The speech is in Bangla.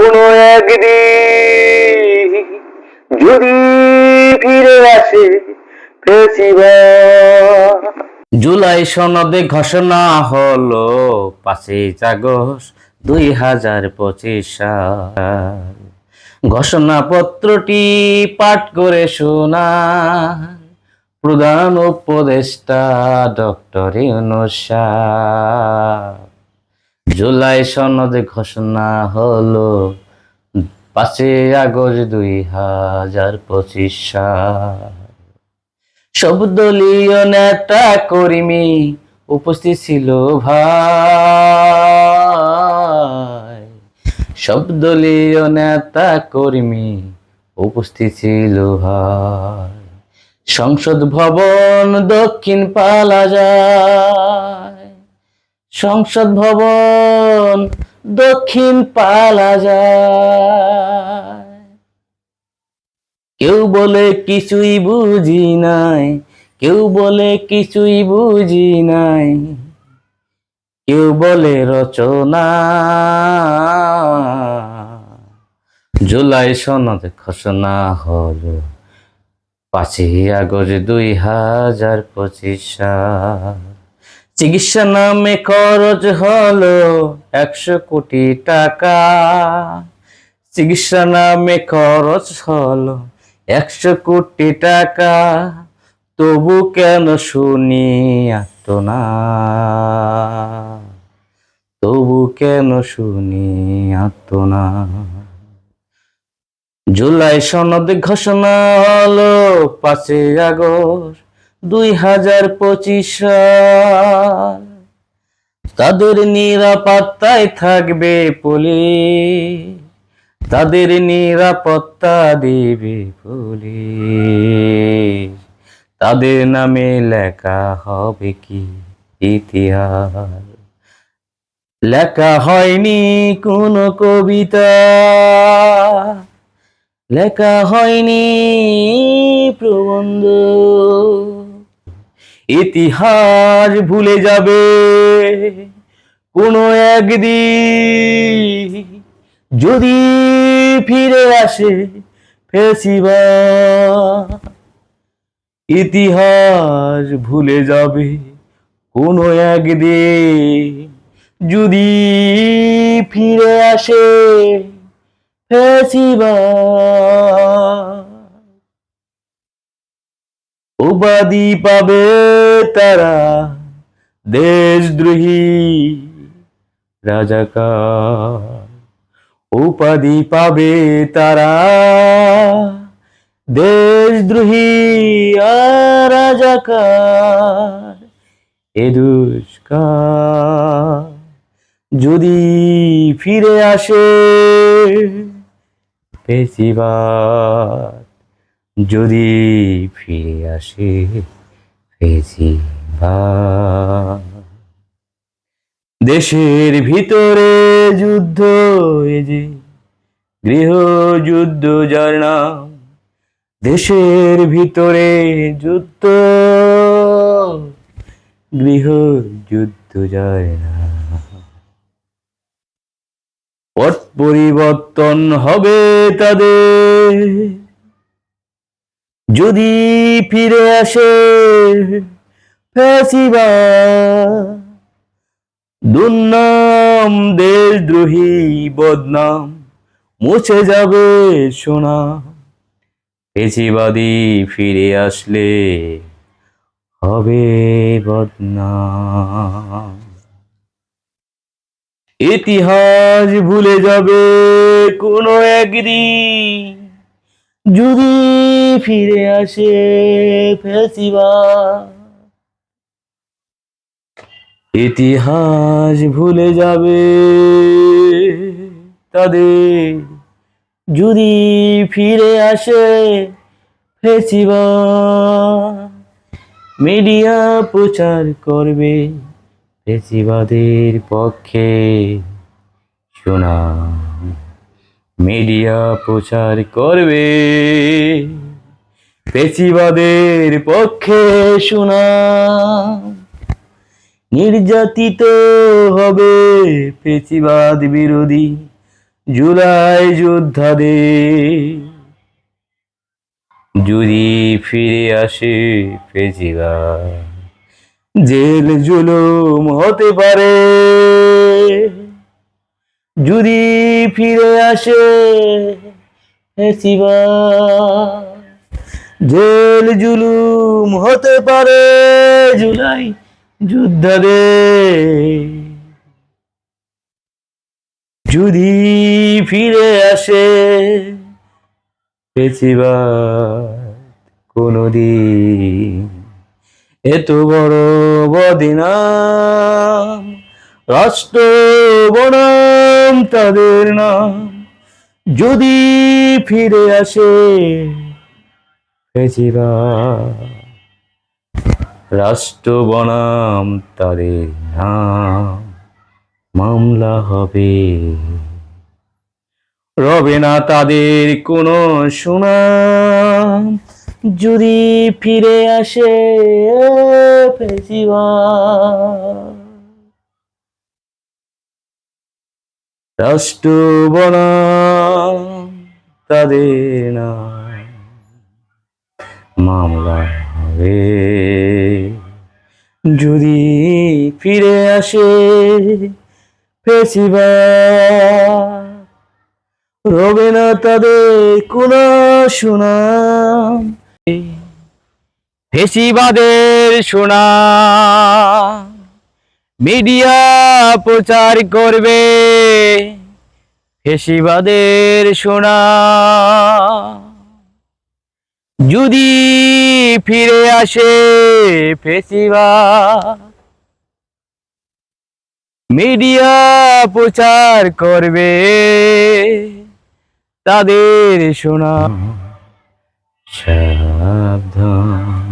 কোনো যদি ফিরে আসে জুলাই সনদে ঘোষণা হলো পাঁচই আগস্ট দুই হাজার পঁচিশ সাল। ঘোষণাপত্রটি পাঠ করে শোনা প্রধান উপদেষ্টা ডক্টর ইউনুসা জুলাই সনদে ঘোষণা হলো। পাঁচে আগস্ট দুই হাজার পঁচিশ সব দলীয় নেতা কর্মী উপস্থিত ছিল ভাই। সব দলীয় নেতা কর্মী উপস্থিত ছিল ভাই। সংসদ ভবন দক্ষিণ পালা যায় সংসদ ভবন দক্ষিণ পালা যায়। কেউ বলে কিছুই বুঝি নাই, কেউ বলে কিছুই বুঝি নাই। কেউ বলে রচনা। জুলাই সনদ ঘোষণা হল পাঁচই আগস্ট দুই হাজার পঁচিশ সাল। চিকিৎসা নামে খরচ হলো একশো কোটি টাকা। চিকিৎসা নামে খরচ হলো একশো কোটি টাকা। তবু কেন শুনি না? তবু কেন শুনি না? জুলাই সনদ ঘোষণা হলো পাঁচই আগস্ট। দুই হাজার পঁচিশ তাদের নিরাপত্তায় থাকবে পুলিশ। তাদের নিরাপত্তা দিবে পুলিশ। তাদের নামে লেখা হবে কি ইতিহাস? লেখা হয়নি কোনো কবিতা। লেখা হয়নি প্রবন্ধ। ইতিহাস ভুলে যাবে। কোনো একদিন যদি ফিরে আসে ফেসিবা ইতিহাস ভুলে যাবে। কোনো একদিন যদি ফিরে আসে ফেসিবা উপাধি পাবে তারা দেশদ্রোহী রাজাকার। উপাধি পাবে তারা দেশদ্রোহী রাজাকার। এ যদি ফিরে আসে পেশিবাদ যদি ফিরে আসে দেশের ভিতরে যুদ্ধ, এ যে গৃহযুদ্ধ যার নাম। দেশের ভিতরে যুদ্ধ, গৃহযুদ্ধ যায় না পট পরিবর্তন হবে তাদের। যদি ফিরে আসে ফেসিবা, দুর্নাম দেশদ্রোহী বদনাম, মুছে যাবে সোনা। পেশিবাদী ফিরে আসলে হবে বদনাম। ইতিহাস ভুলে যাবে কোনো একদিন। যদি ফিরে আসে ফেসিবা ইতিহাস ভুলে যাবে তাদের। যদি ফিরে আসে ফেসিবা মিডিয়া প্রচার করবে ফেসিবাদের পক্ষে। শোনা মিডিয়া প্রচার করবে। পেশিবাদের পক্ষে শোনা। নির্যাতিত হবে পেশিবাদ বিরোধী জুলাই যোদ্ধাদের। যদি ফিরে আসে ফেজিবার জেল জুলুম হতে পারে। যদি ফিরে আসে জেল জুলুম হতে পারে জুলাই যোদ্ধাদের যদি ফিরে আসে কোনদিন এত বড় বদিনাম রাষ্ট্র বনাম তাদের নাম। যদি ফিরে আসে রাষ্ট্র বনাম তাদের নাম। মামলা হবে। রবে না তাদের কোনো সুনাম। যদি ফিরে আসে ফেসিবার রাষ্ট্র বনাম তাদের মামলা হবে। যদি ফিরে আসে রবে না তাদের কোন সুনাম ফেসিবাদের সুনাম, মিডিয়া প্রচার করবে। ফেসিবাদের সুনাম যদি ফিরে আসে ফেসিবাদ মিডিয়া প্রচার করবে তাদের শোনা সাবধান।